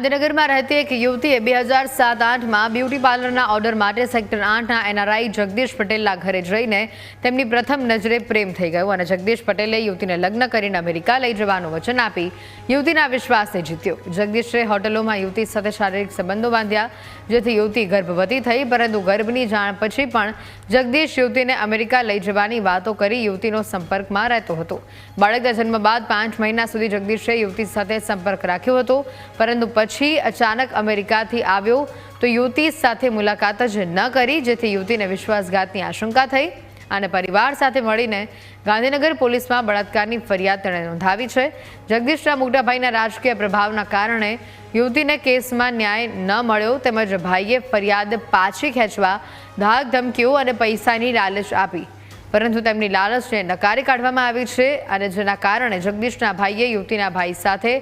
ગાંધીનગરમાં રહેતી એક યુવતીએ બે હજાર સાત આઠમાં બ્યુટી પાર્લરના ઓર્ડર માટે સેક્ટર આઠના એનઆરઆઈ જગદીશ પટેલના ઘરે જઈને તેમની પ્રથમ નજરે પ્રેમ થઈ ગયો અને જગદીશ પટેલે યુવતીને લગ્ન કરીને અમેરિકા લઈ જવાનું વચન આપી યુવતીના વિશ્વાસને જીત્યો. જગદીશે હોટલોમાં યુવતી સાથે શારીરિક સંબંધો બાંધ્યા, જેથી યુવતી ગર્ભવતી થઈ, પરંતુ ગર્ભની જાણ પછી પણ જગદીશ યુવતીને અમેરિકા લઈ જવાની વાતો કરી યુવતીનો સંપર્કમાં રહેતો હતો. બાળકના જન્મ બાદ પાંચ મહિના સુધી જગદીશે યુવતી સાથે સંપર્ક રાખ્યો હતો, પરંતુ પછી અચાનક અમેરિકાથી આવ્યો તો યુવતી સાથે મુલાકાત જ ન કરી, જેથી યુવતીને વિશ્વાસઘાતની આશંકા થઈ અને પરિવાર સાથે મળીને ગાંધીનગર પોલીસમાં બળાત્કારની ફરિયાદ તેણે નોંધાવી છે. જગદીશના મુગડાભાઈના રાજકીય પ્રભાવના કારણે યુવતીને કેસમાં ન્યાય ન મળ્યો, તેમજ ભાઈએ ફરિયાદ પાછી ખેંચવા ધાક ધમકીઓ અને પૈસાની લાલચ આપી. પરંતુ તેમની લાલચને નકારી કાઢવામાં આવી છે અને જેના કારણે જગદીશના ભાઈએ યુવતીના ભાઈ સાથે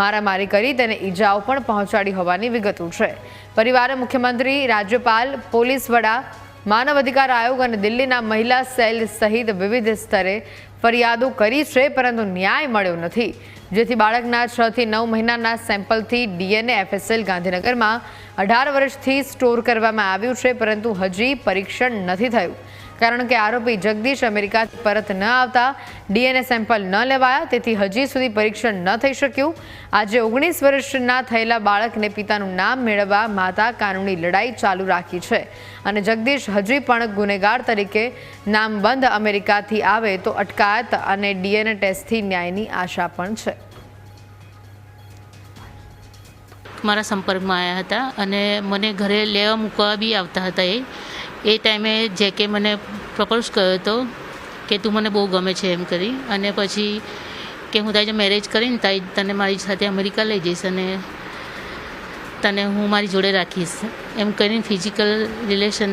મારામારી કરી તેને ઈજાઓ પણ પહોંચાડી હોવાની વિગતો છે. પરિવારે મુખ્યમંત્રી, રાજ્યપાલ, પોલીસ વડા, માનવ અધિકાર આયોગ અને દિલ્હીના મહિલા સેલ સહિત વિવિધ સ્તરે ફરિયાદો કરી છે, પરંતુ ન્યાય મળ્યો નથી. જેથી બાળકના છ થી નવ મહિનાના સેમ્પલથી ડીએનએ એફએસએલ ગાંધીનગરમાં અઢાર વર્ષથી સ્ટોર કરવામાં આવ્યું છે, પરંતુ હજી પરીક્ષણ નથી થયું. કારણ કે આરોપી જગદીશ અમેરિકા પરત ન આવતા, ડીએનએ સેમ્પલ ન લેવાયા, તેથી હજી સુધી પરીક્ષણ ન થઈ શક્યું. આજે ઓગણીસ વર્ષના થયેલા બાળકને પિતાનું નામ મેળવવા માતા કાનૂની લડાઈ ચાલુ રાખી છે. અને જગદીશ હજી પણ ગુનેગાર તરીકે નામ બંધ અમેરિકાથી આવે તો અટકાયત અને ડીએનએ ટેસ્ટથી ન્યાયની આશા પણ છે. મારા સંપર્કમાં આવ્યા હતા અને મને ઘરે લેવા મૂકવા બી આવતા હતા એ. એ ટાઈમે જેકે મને પ્રપોઝ કર્યો હતો કે તું મને બહુ ગમે છે એમ કરી. અને પછી કે હું તારી મેરેજ કરીને તારી તને મારી સાથે અમેરિકા લઈ જઈશ અને તને હું મારી જોડે રાખીશ એમ કરીને ફિઝિકલ રિલેશન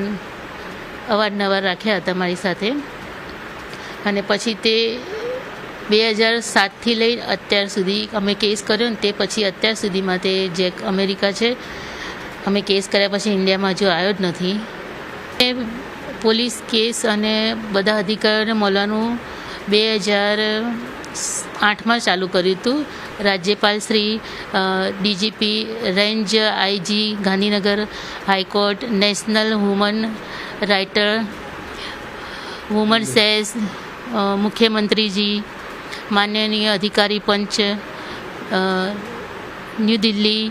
અવારનવાર રાખ્યા હતા મારી સાથે. અને પછી તે બે હજાર સાતથી લઈ અત્યાર સુધી અમે કેસ કર્યો ને તે પછી અત્યાર સુધીમાં તે જે અમેરિકા છે, અમે કેસ કર્યા પછી ઇન્ડિયામાં હજુ આવ્યો જ નથી. પોલીસ કેસ અને બધા અધિકારીઓને મળવાનું બે હજાર આઠમાં ચાલુ કર્યું હતું. રાજ્યપાલ Shri DGP range, IG, Gandhinagar high court, national woman writer, woman cess મુખ્યમંત્રીજી, માનનીય અધિકારી પંચ ન્યૂ દિલ્હી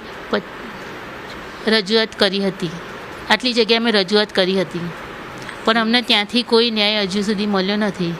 રજૂઆત કરી હતી. આટલી જગ્યાએ અમે રજૂઆત કરી હતી. પણ અમને ત્યાંથી કોઈ ન્યાય હજુ સુધી મળ્યો નથી.